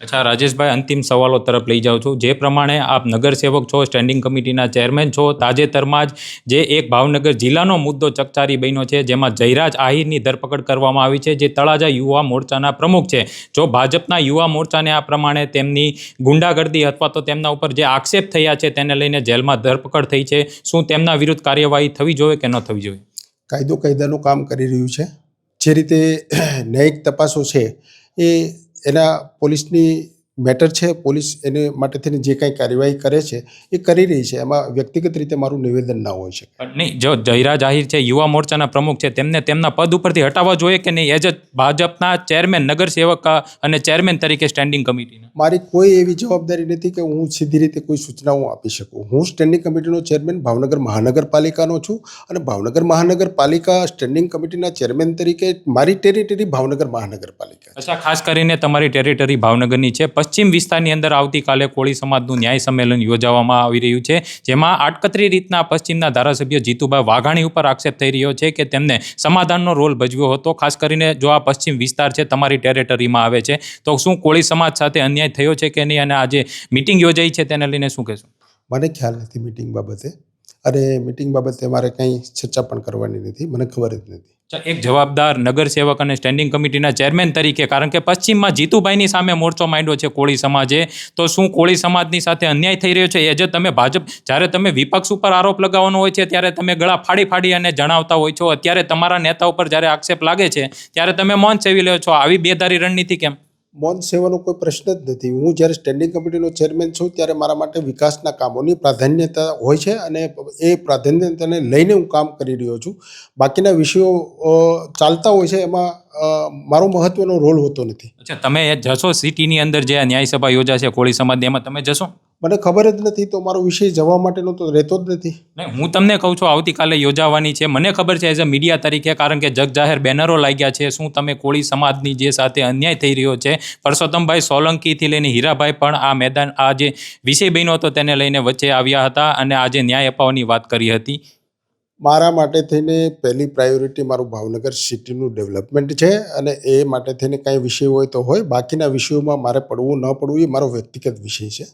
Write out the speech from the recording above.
અચ્છા, રાજેશભાઈ, અંતિમ સવાલો તરફ લઈ જાઉં છું. જે પ્રમાણે આપ નગરસેવક છો સ્ટેન્ડિંગ કમિટીના ચેરમેન છો, તાજેતરમાં જ જે એક ભાવનગર જિલ્લાનો મુદ્દો ચકચારી બન્યો છે, જેમાં જયરાજ આહિરની ધરપકડ કરવામાં આવી છે, જે તળાજા યુવા મોરચાના પ્રમુખ છે. જો ભાજપના યુવા મોરચાને આ પ્રમાણે તેમની ગુંડાગર્દી અથવા તો તેમના ઉપર જે આક્ષેપ થયા છે, તેને લઈને જેલમાં ધરપકડ થઈ છે, શું તેમના વિરુદ્ધ કાર્યવાહી થવી જોઈએ કે ન થવી જોઈએ? કાયદો કાયદાનું કામ કરી રહ્યું છે. જે રીતે ન્યાયિક તપાસો છે, એ એના પોલીસની મેટર છે પોલીસ એને માટે થઈને જે કાંઈ કાર્યવાહી કરે છે એ કરી રહી છે. એમાં વ્યક્તિગત રીતે મારું નિવેદન ના હોય છે નહીં જો જયરા આહિર છે યુવા મોરચાના પ્રમુખ છે તેમને તેમના પદ ઉપરથી હટાવવા જોઈએ કે નહીં? એજ ભાજપના ચેરમેન નગરસેવક અને ચેરમેન તરીકે સ્ટેન્ડિંગ કમિટીના મારી કોઈ એવી જવાબદારી નથી કે હું સીધી રીતે કોઈ સૂચનાઓ આપી શકું. હું સ્ટેન્ડિંગ કમિટીનો ચેરમેન ભાવનગર મહાનગરપાલિકાનો છું અને ભાવનગર મહાનગરપાલિકા સ્ટેન્ડિંગ કમિટીના ચેરમેન તરીકે મારી ટેરિટરી ભાવનગર મહાનગરપાલિકા અચ્છા ખાસ કરીને તમારી ટેરિટરી ભાવનગરની છે. પશ્ચિમ વિસ્તારની અંદર આવતીકાલે કોળી સમાજનું ન્યાય સંમેલન યોજવામાં આવી રહ્યું છે, જેમાં આટકતરી રીતના પશ્ચિમના ધારાસભ્ય જીતુભાઈ વાઘાણી ઉપર આક્ષેપ થઈ રહ્યો છે કે તેમને સમાધાનનો રોલ ભજવ્યો હતો. ખાસ કરીને જો આ પશ્ચિમ વિસ્તાર છે, તમારી ટેરેટરીમાં આવે છે. તો શું કોળી સમાજ સાથે અન્યાય થયો છે કે નહીં? અને આજે મિટિંગ યોજાઈ છે, તેને લઈને શું કહેશો? મને ખ્યાલ નથી મિટિંગ બાબતે. અને મિટિંગ બાબતે મારે કંઈ ચર્ચા પણ કરવાની નથી, મને ખબર જ નથી. એક જવાબદાર નગરસેવક અને સ્ટેન્ડિંગ કમિટીના ચેરમેન તરીકે, કારણ કે પશ્ચિમમાં જીતુભાઈની સામે મોરચો માંડ્યો છે કોળી સમાજે, તો શું કોળી સમાજની સાથે અન્યાય થઈ રહ્યો છે? એ જે તમે ભાજપ, જ્યારે તમે વિપક્ષ ઉપર આરોપ લગાવવાનો હોય છે, ત્યારે તમે ગળા ફાડી ફાડી અને જણાવતા હોય છો. અત્યારે તમારા નેતા ઉપર જ્યારે આક્ષેપ લાગે છે, ત્યારે તમે મૌન સેવી લો છો. આવી બેધારી રણનીતિ કેમ? મૌન સેવાનો કોઈ પ્રશ્ન જ નથી. હું જ્યારે સ્ટેન્ડિંગ કમિટીનો ચેરમેન છું ત્યારે મારા માટે વિકાસના કામોની પ્રાધાન્યતા હોય છે અને એ પ્રાધાન્યતાને લઈને હું કામ કરી રહ્યો છું. બાકીના વિષયો ચાલતા હોય છે એમાં મારો મહત્વનો રોલ હોતો નથી. અચ્છા, તમે જશો સિટીની અંદર જે ન્યાય સભા યોજાશે, કોળી સમાજની, એમાં તમે જશો? મને ખબર જ નથી તો મારો વિષય જવા માટેનો તો રહેતો જ નથી. નહીં હું તમને કહું છું આવતીકાલે યોજાવાની છે. મને ખબર છે એઝ અ મીડિયા તરીકે કારણ કે જગ જાહેર બેનરો લાગ્યા છે શું તમે કોળી સમાજની જે સાથે અન્યાય થઈ રહ્યો છે. પરસોત્તમભાઈ સોલંકીથી લઈને હીરાભાઈ પણ આ મેદાન આ જે વિષય બન્યો હતો તેને લઈને વચ્ચે આવ્યા હતા અને આજે ન્યાય અપાવવાની વાત કરી હતી. મારા માટે થઈને પહેલી પ્રાયોરિટી મારું ભાવનગર સિટીનું ડેવલપમેન્ટ છે અને એ માટે થઈને કાંઈ વિષય હોય તો હોય. બાકીના વિષયોમાં મારે પડવું ન પડવું એ મારો વ્યક્તિગત વિષય છે.